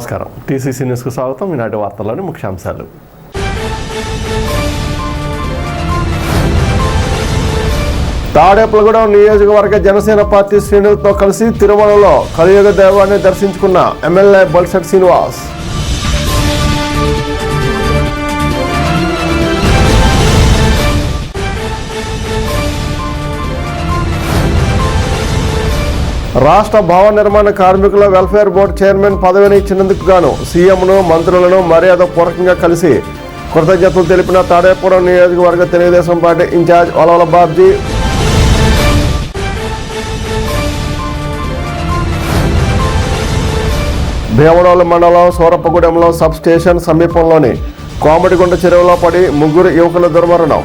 నమస్కారం. టీసీసీ న్యూస్కు స్వాగతం. ఈనాటి వార్తల్లోని ముఖ్యాంశాలు. తాడేపలగూడెం నియోజకవర్గ జనసేన పార్టీ శ్రేణులతో కలిసి తిరుమలలో కలియుగ దైవాన్ని దర్శించుకున్న ఎమ్మెల్యే బల్సెట్ శ్రీనివాస్. రాష్ట్ర భవన నిర్మాణ కార్మికుల వెల్ఫేర్ బోర్డు చైర్మన్ పదవిని ఇచ్చినందుకు గాను సీఎంను మంత్రులను మర్యాద పూర్వకంగా కలిసి కృతజ్ఞతలు తెలిపిన తాడేపురం నియోజకవర్గ తెలుగుదేశం పార్టీ ఇన్ఛార్జ్ ఒలవల బాబ్జీ. భీమడోలు మండలం సూరప్పగూడెంలో సబ్ స్టేషన్ సమీపంలోని కోమటిగుంట చెరువులో పడి ముగ్గురు యువకుల దుర్మరణం.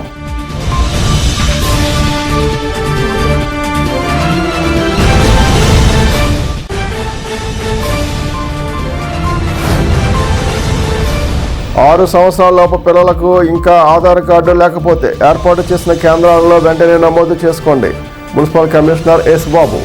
ఆరు సంవత్సరాల లోపు పిల్లలకు ఇంకా ఆధార్ కార్డు లేకపోతే ఏర్పాటు చేసిన కేంద్రాలలో వెంటనే నమోదు చేసుకోండి. Municipal commissioner S Babu.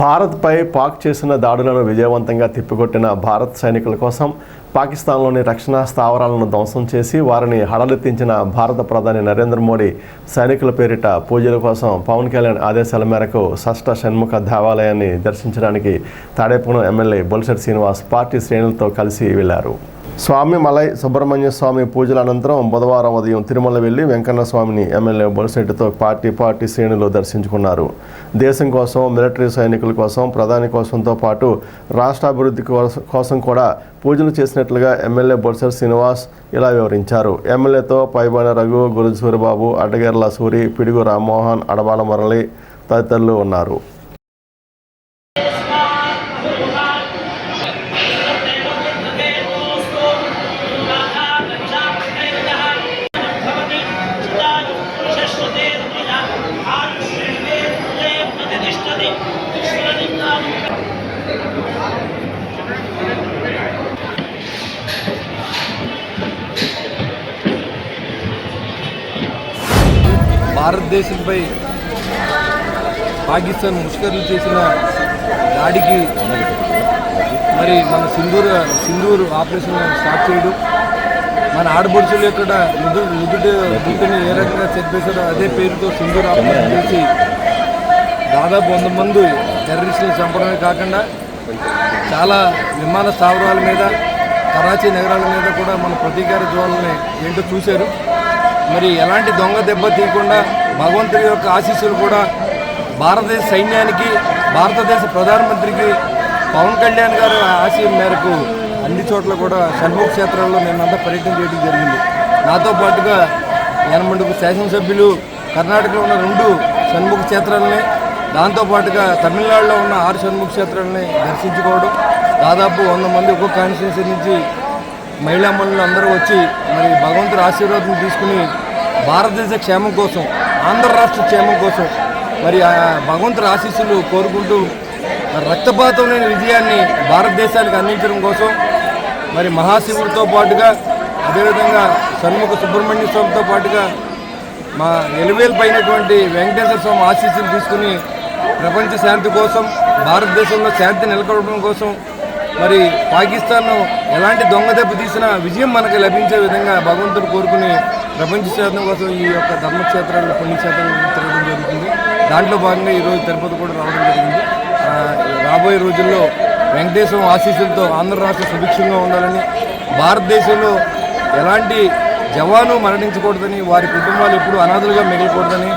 భారత్పై పాక్ చేసిన దాడులను విజయవంతంగా తిప్పికొట్టిన భారత్ సైనికుల కోసం పాకిస్తాన్లోని రక్షణ స్థావరాలను ధ్వంసం చేసి వారిని హడలెత్తించిన భారత ప్రధాని నరేంద్ర మోడీ సైనికుల పేరిట పూజల కోసం పవన్ కళ్యాణ్ ఆదేశాల మేరకు షష్ఠ షణ్ముఖ దేవాలయాన్ని దర్శించడానికి తాడేపురం ఎమ్మెల్యే బొల్సెట్ శ్రీనివాస్ పార్టీ శ్రేణులతో కలిసి వెళ్ళారు. స్వామి మలై సుబ్రహ్మణ్య స్వామి పూజల అనంతరం బుధవారం ఉదయం తిరుమల వెళ్ళి వెంకన్న స్వామిని ఎమ్మెల్యే బొలిశెట్టితో పార్టీ పార్టీ శ్రేణులు దర్శించుకున్నారు. దేశం కోసం మిలిటరీ సైనికుల కోసం ప్రధాని కోసంతో పాటు రాష్ట్రాభివృద్ధి కోస- కోసం కూడా పూజలు చేసినట్లుగా ఎమ్మెల్యే బొత్స శ్రీనివాస్ ఇలా వివరించారు. ఎమ్మెల్యేతో పైబాన రఘు గురు సూరిబాబు అడ్డగేర్ల సూరి పిడుగు రామ్మోహన్ అడబాల మురళి తదితరులు ఉన్నారు. భారతదేశంపై పాకిస్తాన్ ముష్కర్లు చేసిన దాడికి మరి మన సింధూర్ సింధూర్ ఆపరేషన్ స్టార్ట్ చేయడం మన ఆడపడుచుల యొక్క ముదు నుదుటి నుదుటిని ఏ రకంగా చెప్పేశారో అదే పేరుతో సింధూర్ ఆపరేషన్ చేసి దాదాపు వంద మంది టెర్రరిస్టులు చంపడమే కాకుండా చాలా విమాన స్థావరాల మీద కరాచీ నగరాల మీద కూడా మన ప్రతీకార జ్వాలని ఏంటో చూశారు. మరి ఎలాంటి దొంగ దెబ్బ తీయకుండా భగవంతుడి యొక్క ఆశీస్సులు కూడా భారతదేశ సైన్యానికి భారతదేశ ప్రధానమంత్రికి పవన్ కళ్యాణ్ గారి ఆశయం మేరకు అన్ని చోట్ల కూడా షణ్ముఖ క్షేత్రంలో మేమంతా పర్యటన చేయడం జరిగింది. నాతో పాటుగా యనమండుకు శాసనసభ్యులు కర్ణాటకలో ఉన్న రెండు షణ్ముఖ క్షేత్రాలని దాంతోపాటుగా తమిళనాడులో ఉన్న ఆరు షణ్ముఖ క్షేత్రాలని దర్శించుకోవడం దాదాపు వంద మంది ఒక్కొక్క కాన్స్టిట్యున్సీ నుంచి మహిళా మనులు అందరూ వచ్చి మరి భగవంతుడి ఆశీర్వాదం తీసుకుని భారతదేశ క్షేమం కోసం ఆంధ్ర రాష్ట్ర క్షేమం కోసం మరి ఆ భగవంతుడి ఆశీస్సులు కోరుకుంటూ రక్తపాతం లేని విజయాన్ని భారతదేశానికి అందించడం కోసం మరి మహాశివుడితో పాటుగా అదేవిధంగా షణ్ముఖ సుబ్రహ్మణ్య స్వామితో పాటుగా మా ఎలువేలిపైనటువంటి వెంకటేశ్వర స్వామి ఆశీస్సులు తీసుకుని ప్రపంచ శాంతి కోసం భారతదేశంలో శాంతి నెలకొల్పడం కోసం మరి పాకిస్తాన్ ఎలాంటి దొంగ దెబ్బ తీసినా విజయం మనకు లభించే విధంగా భగవంతుడు కోరుకుని ప్రపంచ శాంతి కోసం ఈ యొక్క ధర్మక్షేత్రాలు పుణ్యక్షేత్రాలు తిరగడం జరుగుతుంది. దాంట్లో భాగంగా ఈరోజు తిరుపతి కూడా రావడం జరిగింది. రాబోయే రోజుల్లో వెంకటేశ్వరం ఆశీస్సులతో ఆంధ్ర రాష్ట్ర సుభిక్షంగా ఉండాలని భారతదేశంలో ఎలాంటి జవాను మరణించకూడదని వారి కుటుంబాలు ఎప్పుడు అనాథలుగా మిగలకూడదని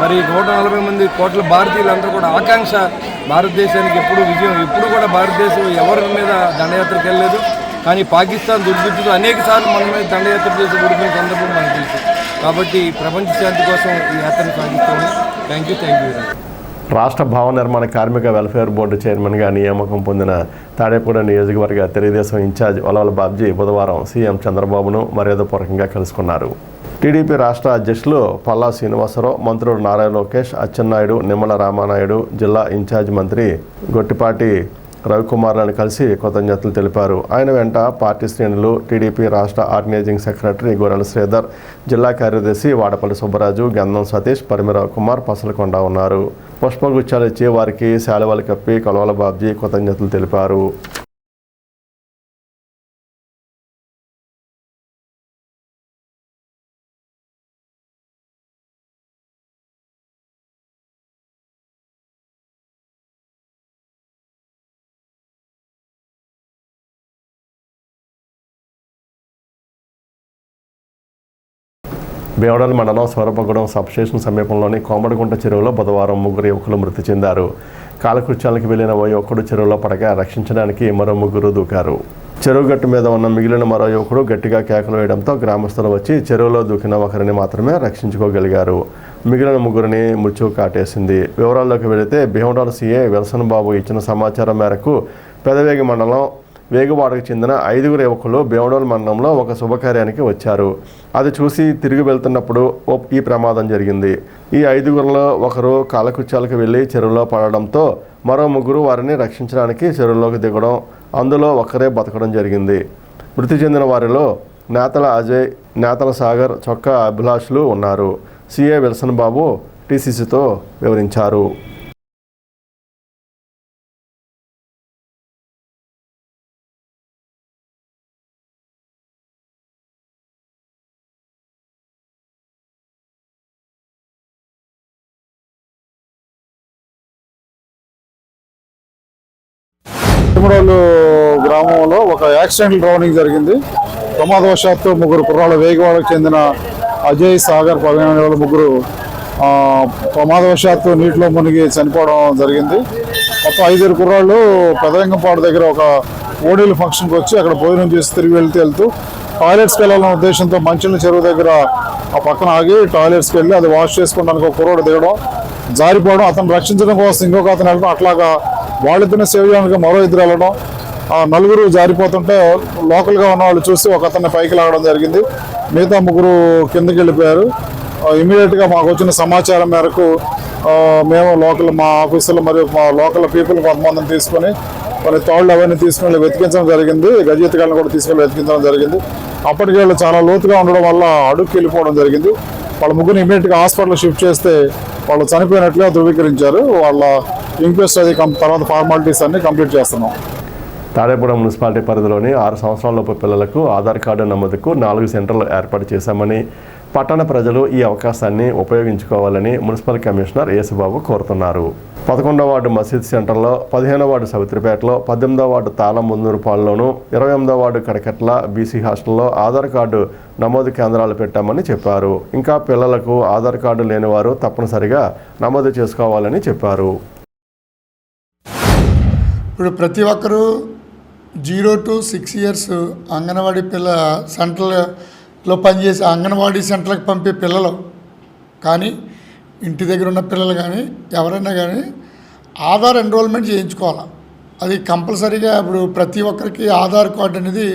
మరి నూట నలభై మంది కోట్ల భారతీయులందరూ కూడా ఆకాంక్ష భారతదేశానికి ఎప్పుడు విజయం ఎప్పుడు కూడా భారతదేశం ఎవరి మీద దండయాత్రకు వెళ్ళలేదు కానీ పాకిస్తాన్ దుర్బుద్ధితో అనేక సార్లు మన మీద దండయాత్ర చేసి ఓడిపోయిన సందర్భం మనకు తెలుసు. కాబట్టి ప్రపంచ శాంతి కోసం ఈ యాత్రను సాగిస్తాము థ్యాంక్ యూ థ్యాంక్ యూ రాష్ట్ర భవన నిర్మాణ కార్మిక వెల్ఫేర్ బోర్డు చైర్మన్గా నియామకం పొందిన తాడేపూడ నియోజకవర్గ తెలుగుదేశం ఇన్ఛార్జ్ వలవల బాబ్జీ బుధవారం సీఎం చంద్రబాబును మర్యాదపూర్వకంగా కలుసుకున్నారు. టీడీపీ రాష్ట్ర అధ్యక్షులు పల్లా శ్రీనివాసరావు మంత్రులు నారాయణ లోకేష్ అచ్చెన్నాయుడు నిమ్మల రామానాయుడు జిల్లా ఇన్ఛార్జ్ మంత్రి గొట్టిపాటి రవికుమార్లను కలిసి కృతజ్ఞతలు తెలిపారు. ఆయన వెంట పార్టీ శ్రేణులు టీడీపీ రాష్ట్ర ఆర్గనైజింగ్ సెక్రటరీ గొర్రెల శ్రీధర్ జిల్లా కార్యదర్శి వాడపల్లి సుబ్బరాజు గంధం సతీష్ పరిమిరావు కుమార్ పసలకొండ ఉన్నారు. పుష్పగుచ్చాలు ఇచ్చి వారికి శాలువాలు కప్పి కలవల బాబ్జీ కృతజ్ఞతలు తెలిపారు. భీమడల్ మండలం స్వరూపగూడెం సబ్స్టేషన్ సమీపంలోని కోమడిగుంట చెరువులో బుధవారం ముగ్గురు యువకులు మృతి చెందారు. కాలకృత్యాలకు వెళ్ళిన ఓ యువకుడు చెరువులో పడగా రక్షించడానికి మరో ముగ్గురు దూకారు. చెరువు గట్టు మీద ఉన్న మిగిలిన మరో యువకుడు గట్టిగా కేకలు వేయడంతో గ్రామస్తులు వచ్చి చెరువులో దూకిన ఒకరిని మాత్రమే రక్షించుకోగలిగారు. మిగిలిన ముగ్గురిని మృత్యువు కాటేసింది. వివరాల్లోకి వెళితే భీమడల్ సీఏ విల్సన్ బాబు ఇచ్చిన సమాచారం మేరకు పెదవేగి మండలం వేగువాడకు చెందిన ఐదుగురు యువకులు బేవడోల్ మండలంలో ఒక శుభకార్యానికి వచ్చారు. అది చూసి తిరిగి వెళ్తున్నప్పుడు ఈ ప్రమాదం జరిగింది. ఈ ఐదుగురిలో ఒకరు కాలకృత్యాలకు వెళ్ళి చెరువులో పడడంతో మరో ముగ్గురు వారిని రక్షించడానికి చెరువులోకి దిగడం అందులో ఒకరే బతకడం జరిగింది. మృతి చెందిన వారిలో నేతల అజయ్ నేతల సాగర్ చొక్కా అభిలాష్లు ఉన్నారు. సిఏ విల్సన్ బాబు టీసీసీతో వివరించారు. తిరుమడోలు గ్రామంలో ఒక యాక్సిడెంటల్ డ్రౌనింగ్ జరిగింది. ప్రమాదవశాత్తు ముగ్గురు కుర్రాళ్ళు వేగవాడకు చెందిన అజయ్ సాగర్ పదిహేను ఏళ్ళ ముగ్గురు ప్రమాదవశాత్తు నీటిలో మునిగి చనిపోవడం జరిగింది. మొత్తం ఐదుగురు కుర్రాళ్ళు పెదరంగంపాడు దగ్గర ఒక ఓడీల ఫంక్షన్కి వచ్చి అక్కడ భోజనం చేసి తిరిగి వెళ్తూ వెళ్తూ టాయిలెట్స్కి వెళ్ళాలన్న ఉద్దేశంతో మంచినీళ్ళ చెరువు దగ్గర ఆ పక్కన ఆగి టాయిలెట్స్కి వెళ్ళి అది వాష్ చేసుకోవడానికి ఒక కుర్రోడు దిగడం జారిపోవడం అతను రక్షించడం కోసం ఇంకొక అతను వెళ్ళడం అట్లాగా వాళ్ళిద్దరిని సేవ్ చేయడానికి మరో ఇద్దరు వెళ్ళడం ఆ నలుగురు జారిపోతుంటే లోకల్గా ఉన్న వాళ్ళు చూసి ఒక అతన్ని పైకి లాగడం జరిగింది. మిగతా ముగ్గురు కిందకి వెళ్ళిపోయారు. ఇమీడియట్గా మాకు వచ్చిన సమాచారం మేరకు మేము లోకల్ మా ఆఫీసులు మరియు మా లోకల్ పీపుల్ కొంతమందిని తీసుకొని కొన్ని తోళ్ళు అవన్నీ తీసుకొని వెతికించడం జరిగింది. గజీతగాళ్ళని కూడా తీసుకెళ్ళి వెతికించడం జరిగింది. అప్పటికి వాళ్ళు చాలా లోతుగా ఉండడం వల్ల అడుగుకి వెళ్ళిపోవడం జరిగింది. వాళ్ళ ముగ్గురు ఇమీడియట్గా హాస్పిటల్ షిఫ్ట్ చేస్తే వాళ్ళు చనిపోయినట్లుగా ధృవీకరించారు. వాళ్ళ ఇంక్వెస్ట్ అది తర్వాత ఫార్మాలిటీస్ అన్ని కంప్లీట్ చేస్తున్నాం. తాడేపురం మున్సిపాలిటీ పరిధిలోని ఆరు సంవత్సరాలలోపు పిల్లలకు ఆధార్ కార్డు నమోదుకు నాలుగు సెంటర్లు ఏర్పాటు చేశామని పట్టణ ప్రజలు ఈ అవకాశాన్ని ఉపయోగించుకోవాలని మున్సిపల్ కమిషనర్ యేసుబాబు కోరుతున్నారు. పదకొండవ వార్డు మసీద్ సెంటర్లో పదిహేనవ వార్డు సవిత్రిపేటలో పద్దెనిమిదవ వార్డు తాళం ముందూరుపాడులోను ఇరవై ఎనిమిదవ వార్డు కడకట్ల బీసీ హాస్టల్లో ఆధార్ కార్డు నమోదు కేంద్రాలు పెట్టామని చెప్పారు. ఇంకా పిల్లలకు ఆధార్ కార్డు లేని వారు తప్పనిసరిగా నమోదు చేసుకోవాలని చెప్పారు. ఇప్పుడు ప్రతి ఒక్కరూ zero to six years anganwadi పిల్ల సెంట్రల్ లో పనిచేసే అంగన్వాడీ సెంటర్లకు పంపే పిల్లలు. కానీ ఇంటి దగ్గర ఉన్న పిల్లలు కానీ ఎవరైనా కానీ ఆధార్ ఎన్రోల్మెంట్ చేయించుకోవాలి. అది కంపల్సరీగా ఇప్పుడు ప్రతి ఒక్కరికి ఆధార్ కార్డు అనేది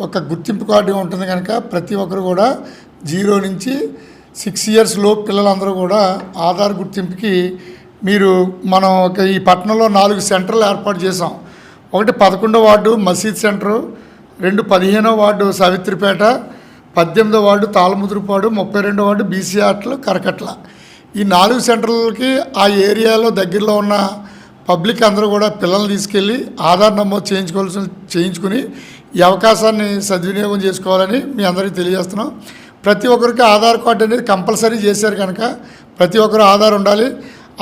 ఒక గుర్తింపు కార్డు ఉంటుంది కనుక ప్రతి ఒక్కరు కూడా జీరో నుంచి సిక్స్ ఇయర్స్ పిల్లలందరూ కూడా ఆధార్ గుర్తింపుకి మీరు మనం ఒక ఈ పట్టణంలో నాలుగు సెంటర్లు ఏర్పాటు చేసాం ఒకటి పదకొండో వార్డు మసీద్ సెంటరు రెండు పదిహేనో వార్డు సావిత్రిపేట పద్దెనిమిదో వార్డు తాళముదురుపాడు ముప్పై రెండో వార్డు బీసీ ఆటలు కరకట్ల. ఈ నాలుగు సెంటర్లకి ఆ ఏరియాలో దగ్గరలో ఉన్న పబ్లిక్ అందరూ కూడా పిల్లల్ని తీసుకెళ్ళి ఆధార్ నమోదు చేయించుకోవాల్సి చేయించుకుని ఈ అవకాశాన్ని సద్వినియోగం చేసుకోవాలని మీ అందరికీ తెలియజేస్తున్నాం. ప్రతి ఒక్కరికి ఆధార్ కార్డు అనేది కంపల్సరీ చేశారు కనుక ప్రతి ఒక్కరు ఆధార్ ఉండాలి.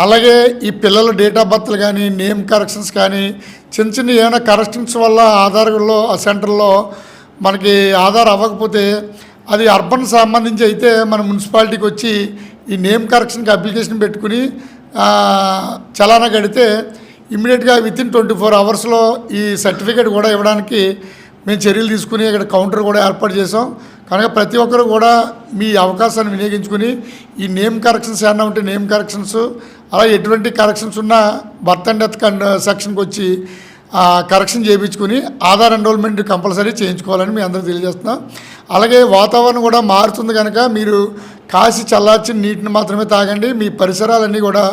అలాగే ఈ పిల్లల డేట్ ఆఫ్ బర్త్లు కానీ నేమ్ కరెక్షన్స్ కానీ చిన్న చిన్న ఏమైనా కరెక్షన్స్ వల్ల ఆధార్లో ఆ సెంటర్లో మనకి ఆధార్ అవ్వకపోతే అది అర్బన్ సంబంధించి అయితే మన మున్సిపాలిటీకి వచ్చి ఈ నేమ్ కరెక్షన్కి అప్లికేషన్ పెట్టుకుని చలానా కడితే ఇమ్మీడియట్గా విత్ ఇన్ ట్వంటీ ఫోర్ అవర్స్లో ఈ సర్టిఫికేట్ కూడా ఇవ్వడానికి మేము చర్యలు తీసుకుని ఇక్కడ కౌంటర్ కూడా ఏర్పాటు చేసాం కనుక ప్రతి ఒక్కరు కూడా మీ అవకాశాన్ని వినియోగించుకుని ఈ నేమ్ కరెక్షన్స్ ఏమన్నా ఉంటే నేమ్ కరెక్షన్స్ అలా ఎటువంటి కరెక్షన్స్ ఉన్నా బర్త్ అండ్ డెత్ కండ్ సెక్షన్కి వచ్చి కరెక్షన్ చేయించుకుని ఆధార్ ఎన్రోల్మెంట్ కంపల్సరీ చేయించుకోవాలని మీ అందరూ తెలియజేస్తున్నాం. అలాగే వాతావరణం కూడా మారుతుంది కనుక మీరు కాసి చల్లార్చిన నీటిని మాత్రమే తాగండి. మీ పరిసరాలన్నీ కూడా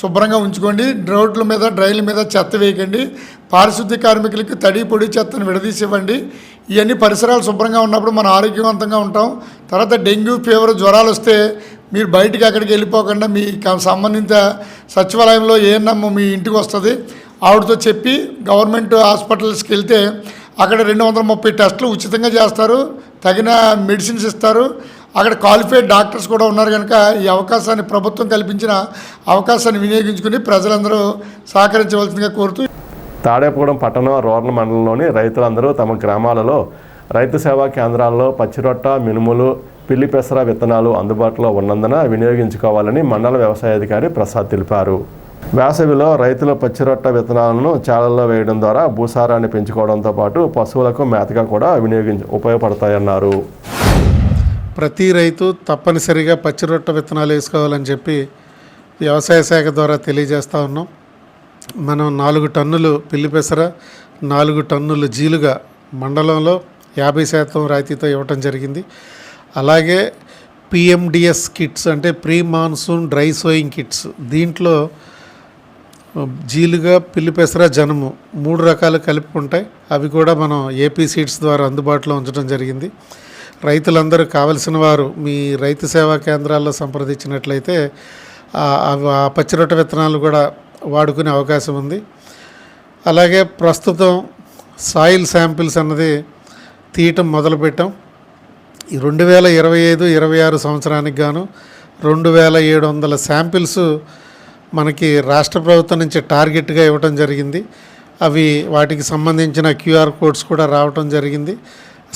శుభ్రంగా ఉంచుకోండి. రోడ్ల మీద డ్రైన్ల మీద చెత్త వేయకండి. పారిశుద్ధ్య కార్మికులకి తడి పొడి చెత్తను విడదీసివ్వండి. ఇవన్నీ పరిసరాలు శుభ్రంగా ఉన్నప్పుడు మనం ఆరోగ్యవంతంగా ఉంటాం. తర్వాత డెంగ్యూ ఫీవర్ జ్వరాలు వస్తే మీరు బయటికి అక్కడికి వెళ్ళిపోకుండా మీ సంబంధిత సచివాలయంలో ఏఎన్ఎం మీ ఇంటికి వస్తుంది. ఆవిడతో చెప్పి గవర్నమెంట్ హాస్పిటల్స్కి వెళ్తే అక్కడ రెండు వందల ముప్పై టెస్టులు ఉచితంగా చేస్తారు తగిన మెడిసిన్స్ ఇస్తారు. అక్కడ క్వాలిఫైడ్ డాక్టర్స్ కూడా ఉన్నారు కనుక ఈ అవకాశాన్ని ప్రభుత్వం కల్పించిన అవకాశాన్ని వినియోగించుకుని ప్రజలందరూ సహకరించవలసిందిగా కోరుతూ తాడేపూడెం పట్టణం రూరల్ మండలంలోని రైతులందరూ తమ గ్రామాలలో రైతు సేవా కేంద్రాల్లో పచ్చిరొట్ట మినుములు పిల్లి పెసర విత్తనాలు అందుబాటులో ఉన్నందున వినియోగించుకోవాలని మండల వ్యవసాయాధికారి ప్రసాద్ తెలిపారు. వేసవిలో రైతులు పచ్చిరొట్ట విత్తనాలను చాలల్లో వేయడం ద్వారా భూసారాన్ని పెంచుకోవడంతో పాటు పశువులకు మేతగా కూడా వినియోగించ ఉపయోగపడతాయన్నారు. ప్రతి రైతు తప్పనిసరిగా పచ్చిరొట్ట విత్తనాలు వేసుకోవాలని చెప్పి వ్యవసాయ శాఖ ద్వారా తెలియజేస్తూ ఉన్నాం. మనం నాలుగు టన్నులు పిల్లిపెసర నాలుగు టన్నులు జీలుగా మండలంలో యాభై శాతం రాయితీతో ఇవ్వటం జరిగింది. అలాగే పిఎండిఎస్ కిట్స్ అంటే pre monsoon dry sowing kits దీంట్లో జీలుగా పిల్లిపెసర జనము మూడు రకాలు కలిపి ఉంటాయి. అవి కూడా మనం ఏపీ సీడ్స్ ద్వారా అందుబాటులో ఉంచడం జరిగింది. రైతులందరూ కావలసిన వారు మీ రైతు సేవా కేంద్రాల్లో సంప్రదించినట్లయితే ఆ- పచ్చిరొట్ట విత్తనాలు కూడా వాడుకునే అవకాశం ఉంది. అలాగే ప్రస్తుతం సాయిల్ శాంపిల్స్ అన్నది తీయటం మొదలుపెట్టాం. రెండు వేల ఇరవై ఐదు ఇరవై ఆరు సంవత్సరానికి గాను రెండు వేల ఏడు వందల శాంపిల్స్ మనకి రాష్ట్ర ప్రభుత్వం నుంచి టార్గెట్గా ఇవ్వటం జరిగింది. అవి వాటికి సంబంధించిన క్యూఆర్ కోడ్స్ కూడా రావటం జరిగింది.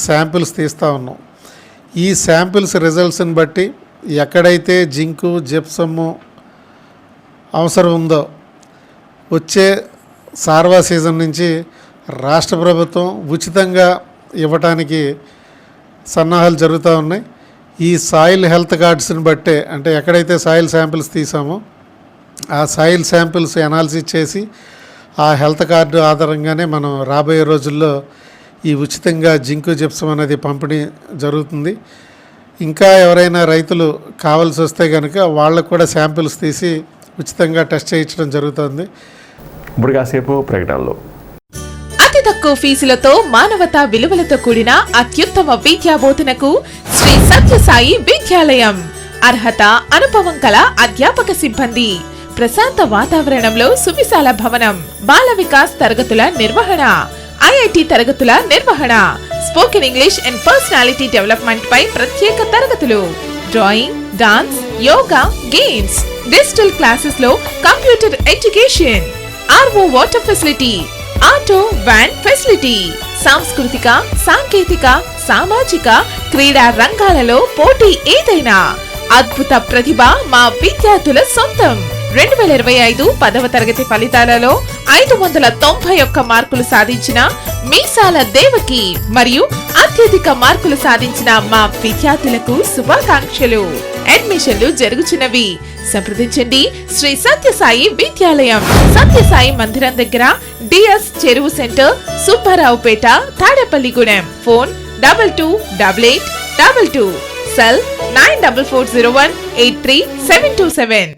శాంపిల్స్ తీస్తూ ఉన్నాం. ఈ శాంపిల్స్ రిజల్ట్స్ని బట్టి ఎక్కడైతే జింకు జిప్సము అవసరం ఉందో వచ్చే సార్వా సీజన్ నుంచి రాష్ట్ర ప్రభుత్వం ఉచితంగా ఇవ్వటానికి సన్నాహాలు జరుగుతూ ఉన్నాయి. ఈ సాయిల్ హెల్త్ కార్డ్స్ని బట్టే అంటే ఎక్కడైతే సాయిల్ శాంపిల్స్ తీసామో ఆ సాయిల్ శాంపిల్స్ ఎనాలిసిస్ చేసి ఆ హెల్త్ కార్డు ఆధారంగానే మనం రాబోయే రోజుల్లో ఈ ఉచితంగా జింకు జిప్సం అనేది పంపిణీ జరుగుతుంది. ఇంకా ఎవరైనా రైతులు కావాల్సి వస్తే కనుక వాళ్ళకు కూడా శాంపిల్స్ తీసి ఉచితంగా టెస్ట్ చేయించడం జరుగుతుంది. ఇప్పుడు కాసేపు ప్రకటనలు. అతి తక్కువ ఫీజులతో మానవతా విలువలతో కూడిన అత్యుత్తమ విద్యా బోధనకు శ్రీ సత్యసాయి విద్యాలయం. అర్హత అనుభవం కల అధ్యాపక సిబ్బంది. ప్రశాంత వాతావరణంలో సువిశాల భవనం బాల వికాస్ తరగతుల నిర్వహణ ఐఐటి తరగతుల నిర్వహణ spoken English and personality development పై ప్రత్యేక తరగతులు drawing dance yoga games digital క్లాసెస్లో computer education RO water facility auto van facility సాంస్కృతిక సాంకేతిక సామాజిక క్రీడా రంగాలలో పోటీ ఏదైనా అద్భుత ప్రతిభ మా విద్యార్థుల సొంతం. రెండు వేల ఇరవై ఐదు పదవ తరగతి ఫలితాలలో ఐదు వందల తొంభై ఒక్క మార్కులు సాధించిన మీసాల దేవకి మరియు అత్యధిక మార్కులు సాధించిన మా విద్యార్థులకు శుభాకాంక్షలు. అడ్మిషన్లు జరుగుచున్నవి. సంప్రదించండి. శ్రీ సత్యసాయి విద్యాలయం. సత్యసాయి మందిరం దగ్గర DS Cheruvu centre Subbaraopeta Tadepalligudem phone double two double eight double two. Cell nine double four zero one eight three seven two seven.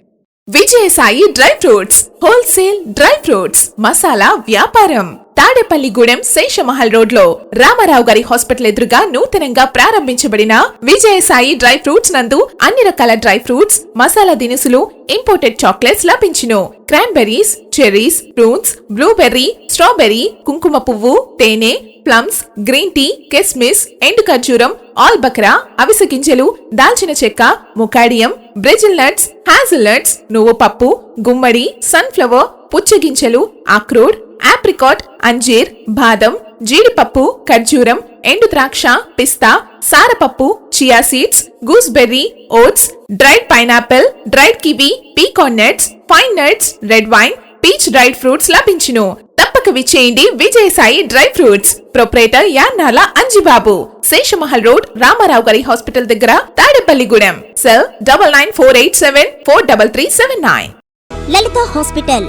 Vijayasai dry fruits. Wholesale dry fruits. Masala వ్యాపారం. తాడేపల్లిగూడెం శేషమహల్ రోడ్లో రామారావు గారి హాస్పిటల్ ఎదురుగా నూతనంగా ప్రారంభించబడిన Vijayasai dry fruits నందు అన్ని రకాల dry fruits masala దినుసులు ఇంపోర్టెడ్ చాక్లెట్స్ లభించును. Cranberries cherries fruits blueberry strawberry కుంకుమ పువ్వు తేనె ప్లమ్స్ గ్రీన్ టీ కిస్మిస్ ఎండు ఖర్జూరం ఆల్ బక్రా అవిసె గింజలు దాల్చిన చెక్క macadamia Brazil nuts hazelnuts నువ్వు పప్పు గుమ్మడి సన్ఫ్లవర్ పుచ్చగింజలు అక్రోడ్ ఆప్రికాట్ అంజీర్ బాదం జీడిపప్పు ఖర్జూరం ఎండు ద్రాక్ష పిస్తా సారపప్పు chia seeds gooseberry oats dried pineapple dried kiwi pecan nuts pine nuts red wine peach dried fruits లభించును. తప్పక విచ్చేయండి Vijayasai dry fruits. Proprietor Yannala Anjibabu. Seshamahal road Ramarao గారి హాస్పిటల్ దగ్గర Tadepalligudem cell double nine four eight seven four double three seven nine. Lalitha hospital.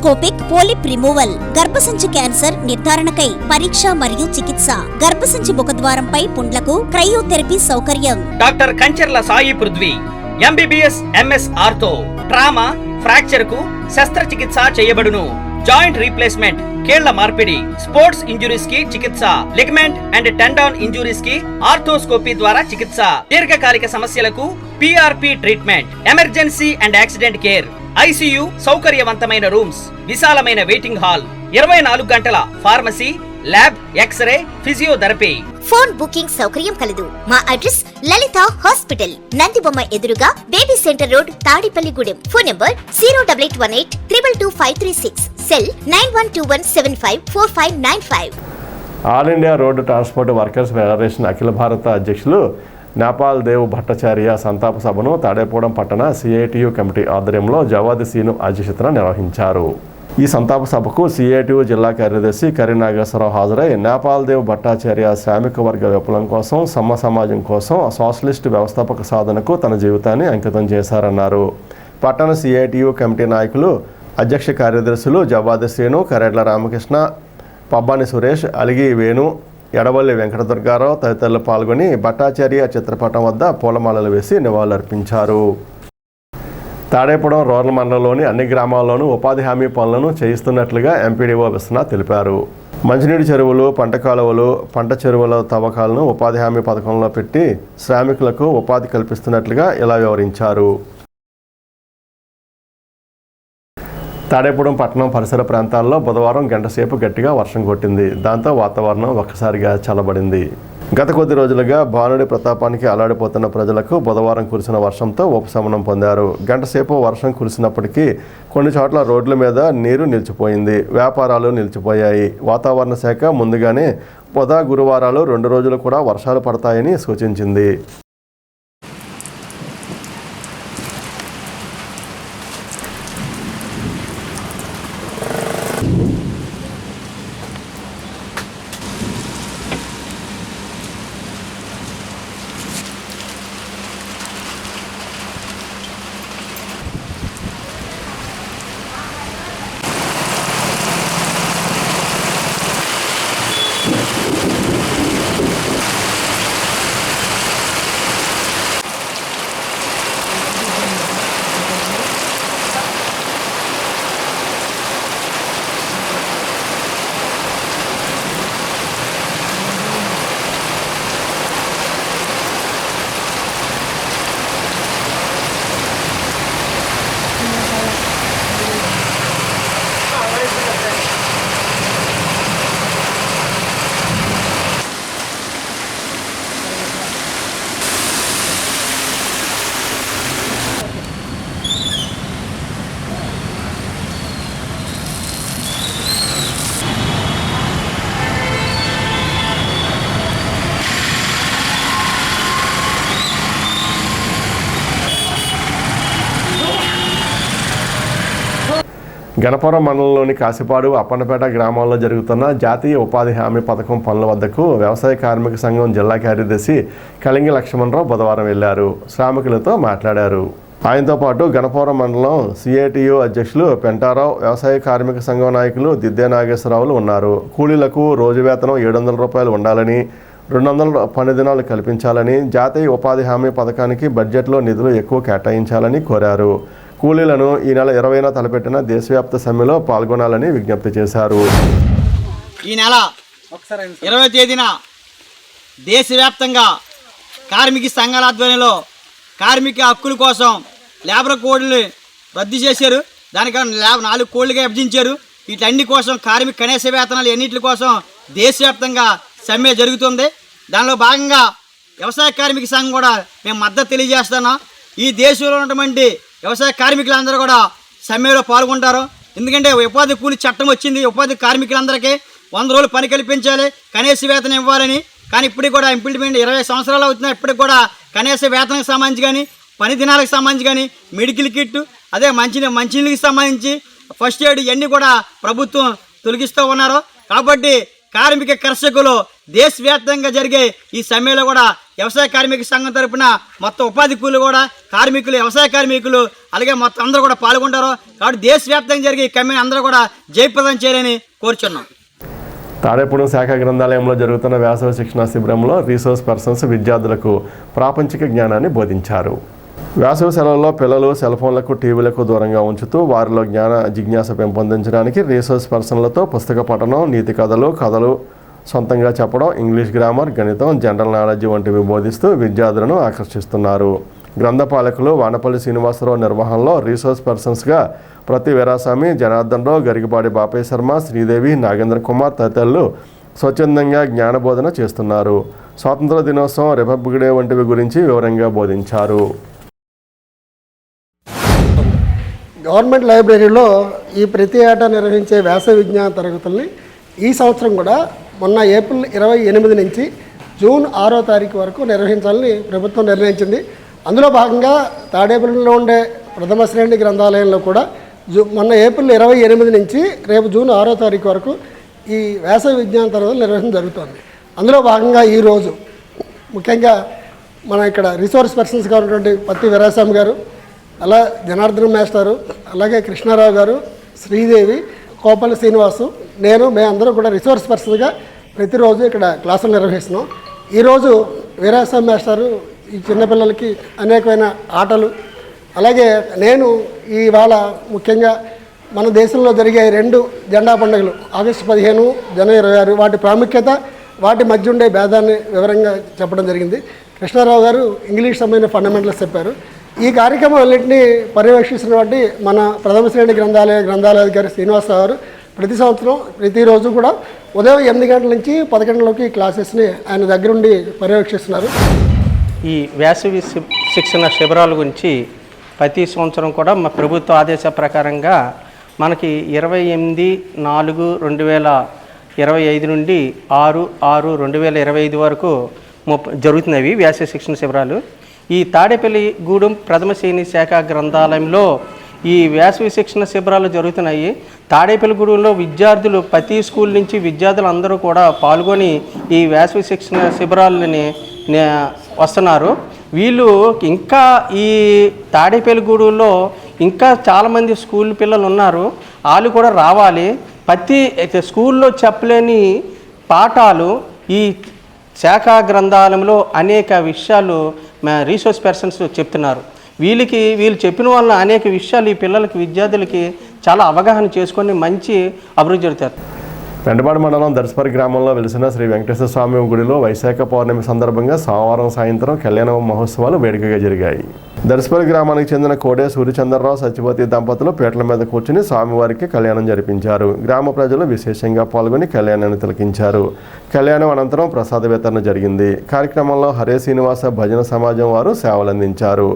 హిస్టరోస్కోపిక్ polyp removal గర్భసంచి cancer నిర్ధారణకై పరీక్ష మరియు చికిత్స. గర్భసంచి ముఖద్వారంపై పుండ్లకు క్రయోథెరపీ సౌకర్యం. Doctor Kancharla Sai Prithvi MBBS MS ortho trauma ఫ్రాక్చర్కు శస్త్రచికిత్స చేయబడును. జాయింట్ రీప్లేస్మెంట్ కేళ్ళ మార్పిడి స్పోర్ట్స్ ఇంజురీస్కి చికిత్స. లిగమెంట్ అండ్ టెండాన్ ఇంజురీస్కి ఆర్థోస్కోపీ ద్వారా చికిత్స. దీర్ఘకాలిక సమస్యలకు PRP treatment emergency and accident care ICU సౌకర్యవంతమైన రూమ్స్ విశాలమైన వెయిటింగ్ హాల్ ఇరవై నాలుగు గంటల pharmacy lab X ray physiotherapy phone booking సౌకర్యం కలదు. మా అడ్రస్ లలిత హాస్పిటల్ నందిబొమ్మ ఎదురుగా baby centre road Tadepalligudem phone number zero double eight one eight triple two five three six. Cell nine one two one seven five four five nine five. All India road transport workers federation అఖిల భారత అధ్యక్షులు నేపాల్ దేవ్ భట్టాచార్య సంతాప సభను తాడేపూడెం పట్టణ CITU committee ఆధ్వర్యంలో జవాది scene అధ్యక్షతన నిర్వహించారు. ఈ సంతాప సభకు సిఐటియు జిల్లా కార్యదర్శి కరీనాగేశ్వరరావు హాజరై నేపాల్ దేవ్ భట్టాచార్య శ్రామిక వర్గ విప్లవం కోసం సమ సమాజం కోసం సోషలిస్ట్ వ్యవస్థాపక సాధనకు తన జీవితాన్ని అంకితం చేశారన్నారు. పట్టణ సిఐటియు కమిటీ నాయకులు అధ్యక్ష కార్యదర్శులు జవాది శ్రీను కరెడ్ల రామకృష్ణ పబ్బాని సురేష్ అలిగి వేణు ఎడవల్లి వెంకట దుర్గారావు తదితరులు పాల్గొని భట్టాచార్య చిత్రపటం వద్ద పూలమాలలు వేసి నివాళులర్పించారు. తాడేపురం రూరల్ మండలంలోని అన్ని గ్రామాల్లోనూ ఉపాధి హామీ పనులను చేయిస్తున్నట్లుగా ఎంపీడీఓ విశ్వనాథ్ తెలిపారు. మంచినీటి చెరువులు పంట కాలువలు పంట చెరువుల తవ్వకాలను ఉపాధి హామీ పథకంలో పెట్టి శ్రామికులకు ఉపాధి కల్పిస్తున్నట్లుగా ఇలా వివరించారు. తాడేపురం పట్టణం పరిసర ప్రాంతాల్లో బుధవారం గంటసేపు గట్టిగా వర్షం కొట్టింది. దాంతో వాతావరణం ఒక్కసారిగా చల్లబడింది. గత కొద్ది రోజులుగా భానుడి ప్రతాపానికి అలాడిపోతున్న ప్రజలకు బుధవారం కురిసిన వర్షంతో ఉపశమనం పొందారు. గంటసేపు వర్షం కురిసినప్పటికీ కొన్ని చోట్ల రోడ్ల మీద నీరు నిలిచిపోయింది. వ్యాపారాలు నిలిచిపోయాయి. వాతావరణ శాఖ ముందుగానే బుధ గురువారాలు రెండు రోజులు కూడా వర్షాలు పడతాయని సూచించింది. గణపురం మండలంలోని కాసిపాడు అప్పన్నపేట గ్రామాల్లో జరుగుతున్న జాతీయ ఉపాధి హామీ పథకం పనుల వద్దకు వ్యవసాయ కార్మిక సంఘం జిల్లా కార్యదర్శి కలింగి లక్ష్మణరావు బుధవారం వెళ్ళారు శ్రామికులతో మాట్లాడారు. ఆయనతో పాటు గణపురం మండలం సిఐటియు అధ్యక్షులు పెంటారావు వ్యవసాయ కార్మిక సంఘం నాయకులు దిద్దే నాగేశ్వరరావులు ఉన్నారు. కూలీలకు రోజు వేతనం ఏడు వందల రూపాయలు ఉండాలని రెండు వందల పని దినాలు కల్పించాలని జాతీయ ఉపాధి హామీ పథకానికి బడ్జెట్లో నిధులు ఎక్కువ కేటాయించాలని కోరారు. కూలీలను ఈ నెల ఇరవైన తలపెట్టిన దేశవ్యాప్త సమ్మెలో పాల్గొనాలని విజ్ఞప్తి చేశారు. ఈ నెల ఇరవై తేదీన దేశవ్యాప్తంగా కార్మిక సంఘాల ఆధ్వర్యంలో కార్మిక హక్కుల కోసం లేబర్ కోడ్లు రద్దు చేశారు. దానికన్నా ల్యాబ్ నాలుగు కోడ్లుగా విభజించారు. వీటన్ని కోసం కార్మిక కనీస వేతనాలు ఎన్నింటి కోసం దేశవ్యాప్తంగా సమ్మె జరుగుతుంది. దానిలో భాగంగా వ్యవసాయ కార్మిక సంఘం కూడా మేము మద్దతు తెలియజేస్తున్నాం. ఈ దేశంలో ఉన్నటువంటి వ్యవసాయ కార్మికులందరూ కూడా సమ్మెలో పాల్గొంటారు. ఎందుకంటే ఉపాధి కూలి చట్టం వచ్చింది. ఉపాధి కార్మికులందరికీ వంద రోజులు పని కల్పించాలి. కనీస వేతనం ఇవ్వాలని. కానీ ఇప్పటికి కూడా ఇంప్లిమెంట్ ఇరవై సంవత్సరాలు అవుతున్నా ఇప్పటికి కూడా కనీస వేతనకు సంబంధించి కానీ పని దినాలకు సంబంధించి కానీ మెడికల్ కిట్ అదే మంచి మంచినీళ్ళకి సంబంధించి ఫస్ట్ ఎయిడ్ ఇవన్నీ కూడా ప్రభుత్వం తొలగిస్తూ ఉన్నారు. కాబట్టి కార్మిక కర్షకులు దేశవ్యాప్తంగా జరిగే ఈ సమ్మెలో కూడా వ్యవసాయ కార్మిక సంఘం తరపున మొత్తం ఉపాధి కూలు కూడా కార్మికులు వ్యవసాయ కార్మికులు అలాగే మొత్తం అందరూ కూడా పాల్గొంటారు. కాబట్టి దేశవ్యాప్తంగా జరిగే ఈ కమ్యూని అందరూ కూడా జయప్రదం చేయాలని కోరుచున్నాం. తాడేపూడి శాఖ గ్రంథాలయంలో జరుగుతున్న వేసవి శిక్షణ శిబిరంలో రీసోర్స్ పర్సన్స్ విద్యార్థులకు ప్రాపంచిక జ్ఞానాన్ని బోధించారు. వేసవి సెలవుల్లో పిల్లలు సెల్ ఫోన్లకు టీవీలకు దూరంగా ఉంచుతూ వారిలో జ్ఞాన జిజ్ఞాస పెంపొందించడానికి రీసోర్స్ పర్సన్లతో పుస్తక పఠనం నీతి కథలు కథలు సొంతంగా చెప్పడం ఇంగ్లీష్ గ్రామర్ గణితం జనరల్ నాలెడ్జ్ వంటివి బోధిస్తూ విద్యార్థులను ఆకర్షిస్తున్నారు. గ్రంథపాలకులు వానపల్లి శ్రీనివాసరావు నిర్వహణలో రీసోర్స్ పర్సన్స్గా ప్రతి వీరాస్వామి జనార్దన్ రావు గరికపాటి బాపయ్య శర్మ శ్రీదేవి నాగేంద్ర కుమార్ తదితరులు స్వచ్ఛందంగా జ్ఞానబోధన చేస్తున్నారు. స్వాతంత్ర దినోత్సవం రిపబ్లిక్ డే వంటివి గురించి వివరంగా బోధించారు. గవర్నమెంట్ లైబ్రరీలో ఈ ప్రతి ఏటా నిర్వహించే వేసవి విజ్ఞాన తరగతుల్ని ఈ సంవత్సరం కూడా మొన్న ఏప్రిల్ ఇరవై ఎనిమిది నుంచి జూన్ ఆరో తారీఖు వరకు నిర్వహించాలని ప్రభుత్వం నిర్ణయించింది. అందులో భాగంగా తాడేపల్లిలో ఉండే ప్రథమ శ్రేణి గ్రంథాలయంలో కూడా జూ మొన్న ఏప్రిల్ ఇరవై ఎనిమిది నుంచి రేపు జూన్ ఆరో తారీఖు వరకు ఈ వేసవి విజ్ఞాన తరగతులు నిర్వహించడం జరుగుతుంది. అందులో భాగంగా ఈరోజు ముఖ్యంగా మన ఇక్కడ రిసోర్స్ పర్సన్స్గా ఉన్నటువంటి పత్తి వీరాస్వామి గారు అలా జనార్దన్ మాస్టారు అలాగే కృష్ణారావు గారు శ్రీదేవి కోపల్లి శ్రీనివాసు నేను మేమందరం కూడా రిసోర్స్ పర్సన్గా ప్రతిరోజు ఇక్కడ క్లాసులు నిర్వహిస్తున్నాం. ఈరోజు వీరాస్వామి మాస్టారు ఈ చిన్నపిల్లలకి అనేకమైన ఆటలు. అలాగే నేను ఇవాళ ముఖ్యంగా మన దేశంలో జరిగే రెండు జెండా పండుగలు ఆగస్టు పదిహేను జనవరి ఇరవై ఆరు వాటి ప్రాముఖ్యత వాటి మధ్య ఉండే భేదాన్ని వివరంగా చెప్పడం జరిగింది. కృష్ణారావు గారు ఇంగ్లీష్ సంబంధించిన ఫండమెంటల్స్ చెప్పారు. ఈ కార్యక్రమాలన్నింటినీ పర్యవేక్షిస్తున్నటువంటి మన ప్రథమ శ్రేణి గ్రంథాలయ గ్రంథాలయాధికారి శ్రీనివాసరావు గారు ప్రతి సంవత్సరం ప్రతిరోజు కూడా ఉదయం ఎనిమిది గంటల నుంచి పదగంటలోకి క్లాసెస్ని ఆయన దగ్గరుండి పర్యవేక్షిస్తున్నారు. ఈ వేసవి శిక్షణ శిబిరాల గురించి ప్రతి సంవత్సరం కూడా మా ప్రభుత్వ ఆదేశ ప్రకారంగా మనకి ఇరవై ఎనిమిది నాలుగు రెండు వేల ఇరవై ఐదు నుండి ఆరు ఆరు రెండు వేల ఇరవై ఐదు వరకు ముప్ప జరుగుతున్నవి వేసవి శిక్షణ శిబిరాలు. ఈ తాడేపల్లి గూడెం ప్రథమ శ్రేణి శాఖ గ్రంథాలయంలో ఈ వేసవి శిక్షణ శిబిరాలు జరుగుతున్నాయి. తాడేపల్లిగూడెంలో విద్యార్థులు ప్రతి స్కూల్ నుంచి విద్యార్థులు అందరూ కూడా పాల్గొని ఈ వేసవి శిక్షణ శిబిరాలని వస్తున్నారు. వీళ్ళు ఇంకా ఈ తాడేపల్లిగూడెంలో ఇంకా చాలామంది స్కూల్ పిల్లలు ఉన్నారు. వాళ్ళు కూడా రావాలి. ప్రతి అయితే స్కూల్లో చెప్పలేని పాఠాలు ఈ శాఖా గ్రంథాలయంలో అనేక విషయాలు మా రీసోర్స్ పర్సన్స్ చెప్తున్నారు. వీళ్ళకి వీళ్ళు చెప్పిన వల్ల అనేక విషయాలు ఈ పిల్లలకి విద్యార్థులకి చాలా అవగాహన చేసుకొని మంచి అభివృద్ధి జరుగుతారు. పెండపాడు మండలం దర్శపరి గ్రామంలో వెలిసిన శ్రీ వెంకటేశ్వర స్వామి గుడిలో వైశాఖ పౌర్ణమి సందర్భంగా సోమవారం సాయంత్రం కళ్యాణ మహోత్సవాలు వేడుకగా జరిగాయి. దర్శపరి గ్రామానికి చెందిన కోడే సూర్యచంద్రరావు సత్యవతి దంపతులు పీటల మీద కూర్చుని స్వామివారికి కళ్యాణం జరిపించారు. గ్రామ ప్రజలు విశేషంగా పాల్గొని కళ్యాణాన్ని తిలకించారు. కళ్యాణం అనంతరం ప్రసాద వితరణ జరిగింది. కార్యక్రమంలో హరే శ్రీనివాస భజన సమాజం వారు సేవలందించారు.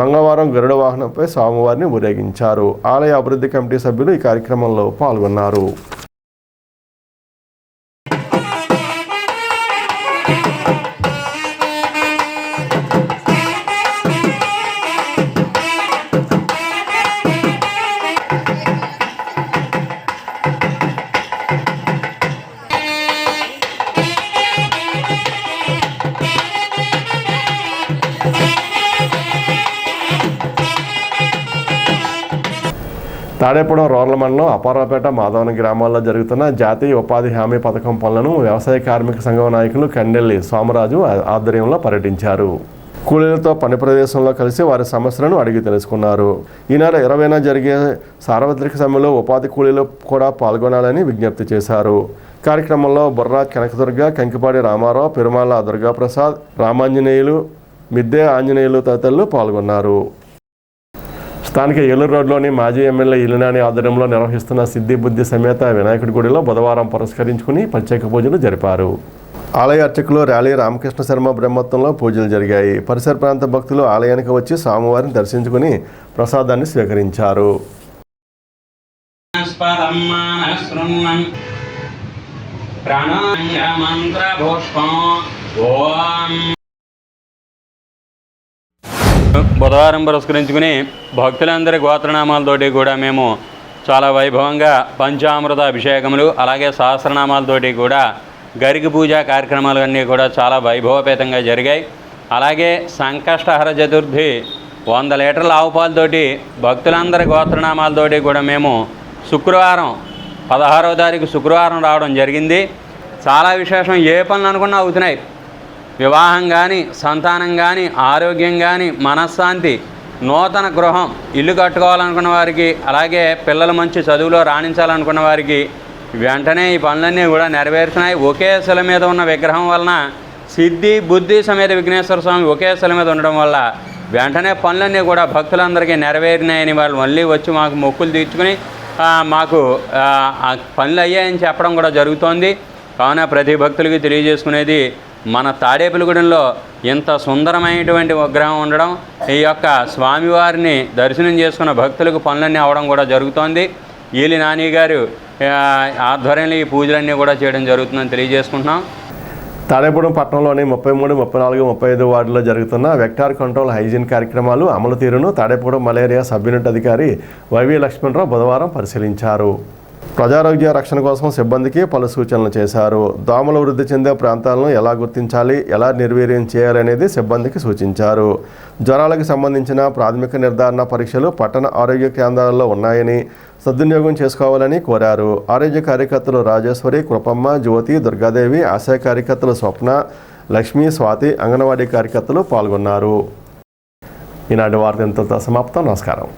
మంగళవారం గరుడ వాహనంపై స్వామివారిని ఊరేగించారు. ఆలయ అభివృద్ధి కమిటీ సభ్యులు ఈ కార్యక్రమంలో పాల్గొన్నారు. తాడేపురం రోర్ల మండలం అపారాపేట మాధవన గ్రామాల్లో జరుగుతున్న జాతీయ ఉపాధి హామీ పథకం పనులను వ్యవసాయ కార్మిక సంఘం నాయకులు కండెల్లి సోమరాజు ఆధ్వర్యంలో పర్యటించారు. కూలీలతో పని ప్రదేశంలో కలిసి వారి సమస్యలను అడిగి తెలుసుకున్నారు. ఈ నెల ఇరవైన జరిగే సార్వత్రిక సమ్మెలో ఉపాధి కూలీలు కూడా పాల్గొనాలని విజ్ఞప్తి చేశారు. కార్యక్రమంలో బుర్రా కనకదుర్గ కంకిపాడి రామారావు పెరుమాల దుర్గాప్రసాద్ రామాంజనేయులు మిద్దె ఆంజనేయులు తదితరులు పాల్గొన్నారు. స్థానిక ఏలూరు రోడ్లోని మాజీ ఎమ్మెల్యే ఇలినాని ఆధ్వర్యంలో నిర్వహిస్తున్న సిద్ధి బుద్ధి సమేత వినాయకుడి గుడిలో బుధవారం పురస్కరించుకుని ప్రత్యేక పూజలు జరిపారు. ఆలయ అర్చకులు ర్యాలీ రామకృష్ణ శర్మ బ్రహ్మత్వంలో పూజలు జరిగాయి. పరిసర ప్రాంత భక్తులు ఆలయానికి వచ్చి స్వామివారిని దర్శించుకుని ప్రసాదాన్ని స్వీకరించారు. ప్రణాంగమంత్రపుష్పం ఓం బుధవారం పురస్కరించుకుని భక్తులందరి గోత్రనామాలతోటి కూడా మేము చాలా వైభవంగా పంచామృత అభిషేకములు అలాగే సహస్రనామాలతోటి కూడా గరిక పూజ కార్యక్రమాలు అన్నీ కూడా చాలా వైభవపేతంగా జరిగాయి. అలాగే సంకష్టహర చతుర్థి వంద లీటర్ల ఆవుపాలతోటి భక్తులందరి గోత్రనామాలతోటి కూడా మేము శుక్రవారం పదహారవ తారీఖు శుక్రవారం రావడం జరిగింది. చాలా విశేషం ఏ పనులు అనుకున్నా అవుతున్నాయి. వివాహం కానీ సంతానం కానీ ఆరోగ్యం కానీ మనశ్శాంతి నూతన గృహం ఇల్లు కట్టుకోవాలనుకున్న వారికి అలాగే పిల్లలు మంచి చదువులో రాణించాలనుకున్న వారికి వెంటనే ఈ పనులన్నీ కూడా నెరవేరుతున్నాయి. ఒకే శిల మీద ఉన్న విగ్రహం వలన సిద్ధి బుద్ధి సమేత విఘ్నేశ్వర స్వామి ఒకే శిల మీద ఉండడం వల్ల వెంటనే పనులన్నీ కూడా భక్తులందరికీ నెరవేరినాయని వాళ్ళు మళ్ళీ వచ్చి మాకు మొక్కులు తీర్చుకుని మాకు పనులు అయ్యాయని చెప్పడం కూడా జరుగుతోంది. కావున ప్రతి భక్తులకి తెలియజేసుకునేది మన తాడేపులగూడెంలో ఇంత సుందరమైనటువంటి విగ్రహం ఉండడం ఈ యొక్క స్వామివారిని దర్శనం చేసుకున్న భక్తులకు పనులన్నీ అవడం కూడా జరుగుతోంది. ఈలి నాని గారు ఆధ్వర్యంలో ఈ పూజలన్నీ కూడా చేయడం జరుగుతుందని తెలియజేసుకుంటున్నాం. తాడేపురం పట్టణంలోని ముప్పై మూడు ముప్పై నాలుగు ముప్పై ఐదు వార్డులో జరుగుతున్న వెక్టార్ కంట్రోల్ హైజీన్ కార్యక్రమాలు అమలు తీరును తాడేపురం మలేరియా సబ్ యూనిట్ అధికారి వైవి లక్ష్మణరావు బుధవారం పరిశీలించారు. ప్రజారోగ్య రక్షణ కోసం సిబ్బందికి పలు సూచనలు చేశారు. దోమలు వృద్ధి చెందే ప్రాంతాలను ఎలా గుర్తించాలి? ఎలా నిర్వీర్యం చేయాలనేది సిబ్బందికి సూచించారు. జ్వరాలకు సంబంధించిన ప్రాథమిక నిర్ధారణ పరీక్షలు పట్టణ ఆరోగ్య కేంద్రాల్లో ఉన్నాయని సద్వినియోగం చేసుకోవాలని కోరారు. ఆరోగ్య కార్యకర్తలు రాజేశ్వరి కృపమ్మ జ్యోతి దుర్గాదేవి ఆశా కార్యకర్తలు స్వప్న లక్ష్మి స్వాతి అంగన్వాడీ కార్యకర్తలు పాల్గొన్నారు. ఈనాటి వార్త ఇంతతో సమాప్తం. నమస్కారం.